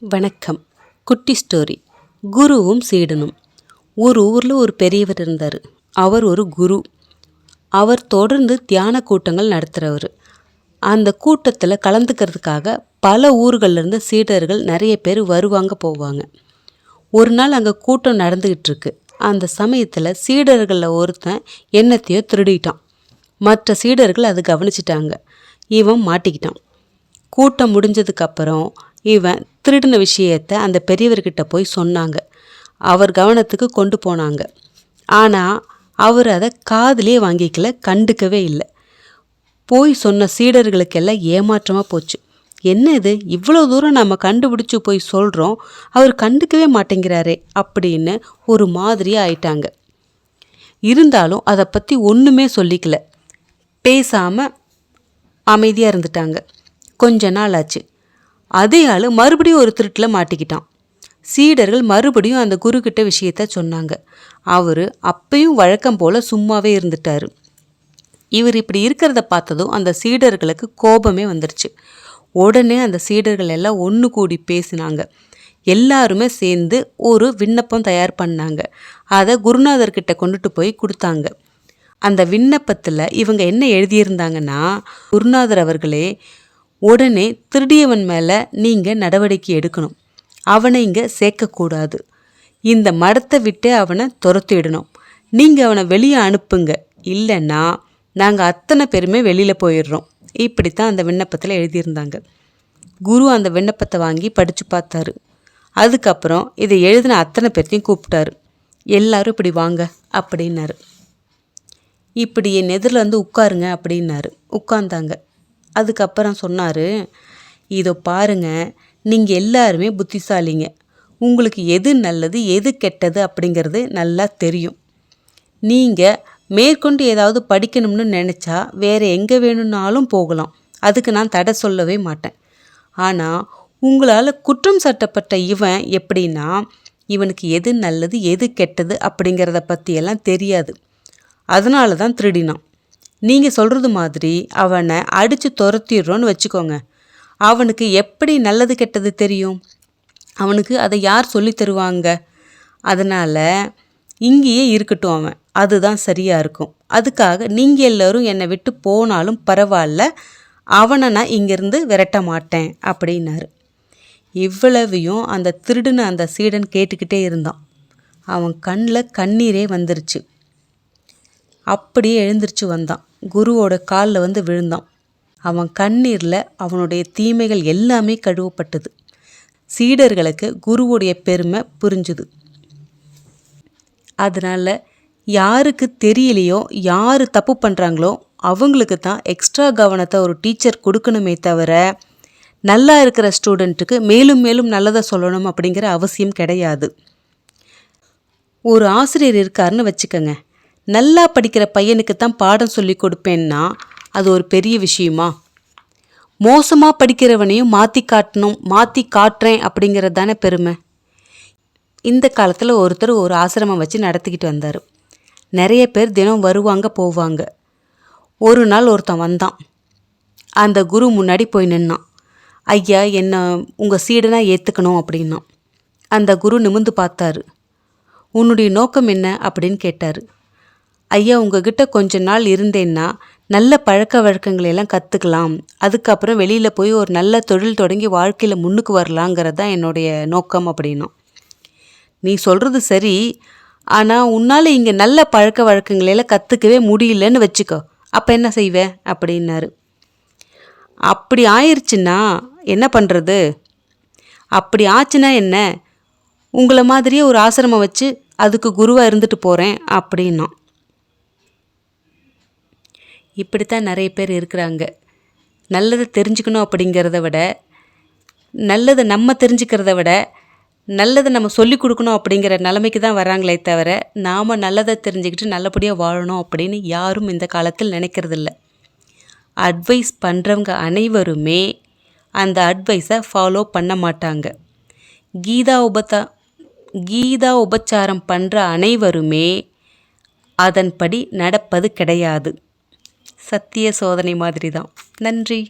வணக்கம். குட்டி ஸ்டோரி. குருவும் சீடனும். ஒரு ஊரில் ஒரு பெரியவர் இருந்தார். அவர் ஒரு குரு. அவர் தொடர்ந்து தியான கூட்டங்கள் நடத்துகிறவர் அந்த கூட்டத்தில் கலந்துக்கிறதுக்காக பல ஊர்கள்ல இருந்து சீடர்கள் நிறைய பேர் வருவாங்க போவாங்க. ஒரு நாள் அங்கே கூட்டம் நடந்துக்கிட்டு இருக்கு. அந்த சமயத்தில் சீடர்களில் ஒருத்தன் என்னத்தையோ திருடிட்டான். மற்ற சீடர்கள் அதை கவனிச்சிட்டாங்க. இவன் மாட்டிக்கிட்டான். கூட்டம் முடிஞ்சதுக்கப்புறம் இவன் திருடின விஷயத்த அந்த பெரியவர்கிட்ட போய் சொன்னாங்க. அவர் கவனத்துக்கு கொண்டு போனாங்க. ஆனால் அவர் அதை காதிலே வாங்கிக்கல கண்டுக்கவே இல்லை. போய் சொன்ன சீடர்களுக்கெல்லாம் ஏமாற்றமாக போச்சு. என்ன இது? இவ்வளோ தூரம் நம்ம கண்டுபிடிச்சு போய் சொல்கிறோம் அவர் கண்டுக்கவே மாட்டேங்கிறாரே அப்படின்னு ஒரு மாதிரியாக ஆயிட்டாங்க. இருந்தாலும் அதை பற்றி ஒன்றுமே சொல்லிக்கல. பேசாமல் அமைதியாக இருந்துட்டாங்க. கொஞ்ச நாள் ஆச்சு. அதே ஆள் மறுபடியும் ஒரு திருட்டில் மாட்டிக்கிட்டான். சீடர்கள் மறுபடியும் அந்த குருக்கிட்ட விஷயத்த சொன்னாங்க. அவர் அப்பயும் வழக்கம் போல் சும்மாவே இருந்துட்டார். இவர் இப்படி இருக்கிறத பார்த்ததும் அந்த சீடர்களுக்கு கோபமே வந்துருச்சு. உடனே அந்த சீடர்கள் எல்லாம் ஒன்று கூடி பேசினாங்க. எல்லாருமே சேர்ந்து ஒரு விண்ணப்பம் தயார் பண்ணாங்க. அதை குருநாதர்கிட்ட கொண்டுட்டு போய் கொடுத்தாங்க. அந்த விண்ணப்பத்தில் இவங்க என்ன எழுதியிருந்தாங்கன்னா குருநாதர் அவர்களே உடனே திருடியவன் மேலே நீங்கள் நடவடிக்கை எடுக்கணும். அவனை இங்கே சேர்க்கக்கூடாது. இந்த மடத்தை விட்டு அவனை துரத்திடணும் நீங்கள் அவனை வெளியே அனுப்புங்க. இல்லைன்னா நாங்கள் அத்தனை பேருமே வெளியில் போயிடுறோம். இப்படித்தான் அந்த விண்ணப்பத்தில் எழுதியிருந்தாங்க. குரு அந்த விண்ணப்பத்தை வாங்கி படித்து பார்த்தாரு. அதுக்கப்புறம் இதை எழுதின அத்தனை பேர்த்தையும் கூப்பிட்டாரு. எல்லாரும் இப்படி வாங்க அப்படின்னாரு. இப்படி என் எதிரில் வந்து உட்காருங்க அப்படின்னாரு. உட்கார்ந்தாங்க. அதுக்கப்புறம் சொன்னார் இதோ பாருங்கள் நீங்கள் எல்லாருமே புத்திசாலிங்க. உங்களுக்கு எது நல்லது எது கெட்டது அப்படிங்கிறது நல்லா தெரியும். நீங்கள் மேற்கொண்டு ஏதாவது படிக்கணும்னு நினச்சா வேறு எங்கே வேணும்னாலும் போகலாம். அதுக்கு நான் தடை சொல்லவே மாட்டேன். ஆனால் உங்களால் குற்றம் சாட்டப்பட்ட இவன் எப்படின்னா இவனுக்கு எது நல்லது எது கெட்டது அப்படிங்கிறத பற்றியெல்லாம் தெரியாது. அதனால தான் திருடினான். நீங்கள் சொல்கிறது மாதிரி அவனை அடித்து துரத்திடுறோன்னு வச்சுக்கோங்க. அவனுக்கு எப்படி நல்லது கெட்டது தெரியும்? அவனுக்கு அதை யார் சொல்லி தருவாங்க? அதனால் இங்கேயே இருக்கட்டும் அவன். அதுதான் சரியாக இருக்கும். அதுக்காக நீங்கள் எல்லோரும் என்னை விட்டு போனாலும் பரவாயில்ல. அவனை நான் இங்கேருந்து விரட்ட மாட்டேன் அப்படின்னாரு. இவ்வளவையும் அந்த திருடுன அந்த சீடன் கேட்டுக்கிட்டே இருந்தான். அவன் கண்ணில் கண்ணீரே வந்துருச்சு. அப்படியே எழுந்திருச்சு வந்தான். குருவோட காலில் வந்து விழுந்தான். அவன் கண்ணீரில் அவனுடைய தீமைகள் எல்லாமே கழுவப்பட்டது. சீடர்களுக்கு குருவுடைய பெருமை புரிஞ்சுது. அதனால் யாருக்கு தெரியலையோ யார் தப்பு பண்ணுறாங்களோ அவங்களுக்கு தான் எக்ஸ்ட்ரா கவனத்தை ஒரு டீச்சர் கொடுக்கணுமே தவிர நல்லா இருக்கிற ஸ்டூடெண்ட்டுக்கு மேலும் மேலும் நல்லதை சொல்லணும் அப்படிங்கிற அவசியம் கிடையாது. ஒரு ஆசிரியர் இருக்காருன்னு வச்சுக்கோங்க. நல்லா படிக்கிற பையனுக்கு தான் பாடம் சொல்லி கொடுப்பேன்னா அது ஒரு பெரிய விஷயமா? மோசமாக படிக்கிறவனையும் மாற்றி காட்டணும் மாற்றி காட்டுறேன் அப்படிங்கிறது தானே பெருமை? இந்த காலத்தில் ஒருத்தர் ஒரு ஆசிரமம் வச்சு நடத்திக்கிட்டு வந்தார். நிறைய பேர் தினம் வருவாங்க போவாங்க. ஒரு நாள் ஒருத்தன் வந்தான். அந்த குரு முன்னாடி போய் நின்னான். ஐயா என்ன உங்கள் சீடனாக ஏற்றுக்கணும் அப்படின்னா அந்த குரு நிமிந்து பார்த்தாரு. உன்னுடைய நோக்கம் என்ன? அப்படின்னு கேட்டார். ஐயா உங்ககிட்ட கொஞ்ச நாள் இருந்தேன்னா நல்ல பழக்க வழக்கங்களை எல்லாம் கற்றுக்கலாம் அதுக்கப்புறம் வெளியில் போய் ஒரு நல்ல தொழில் தொடங்கி வாழ்க்கையில் முன்னுக்கு வரலாங்கிறது தான் என்னுடைய நோக்கம் அப்படின்னும் நீ சொல்கிறது சரி ஆனால் உன்னால் இங்கே நல்ல பழக்க வழக்கங்களையெல்லாம் கற்றுக்கவே முடியலன்னு வச்சுக்கோ. அப்போ என்ன செய்வே? அப்படின்னாரு. அப்படி ஆயிடுச்சுன்னா என்ன பண்ணுறது அப்படி ஆச்சுன்னா என்ன? உங்களை மாதிரியே ஒரு ஆசிரமம் வச்சு அதுக்கு குருவாக இருந்துட்டு போகிறேன் அப்படின்னா. இப்படித்தான் நிறைய பேர் இருக்கிறாங்க. நல்லதை தெரிஞ்சுக்கணும் அப்படிங்கிறத விட நல்லதை நம்ம தெரிஞ்சுக்கிறத விட நல்லதை நம்ம சொல்லி கொடுக்கணும் அப்படிங்கிற நிலைமைக்கு தான் வராங்களே தவிர நாம் நல்லதை தெரிஞ்சுக்கிட்டு நல்லபடியாக வாழணும் அப்படின்னு யாரும் இந்த காலத்தில் நினைக்கிறதில்ல. அட்வைஸ் பண்ணுறவங்க அனைவருமே அந்த அட்வைஸை ஃபாலோ பண்ண மாட்டாங்க. கீதா உபத்தா கீதா உபச்சாரம் பண்ணுற அனைவருமே அதன்படி நடப்பது கிடையாது. சத்திய சோதனை மாதிரி தான் நன்றி.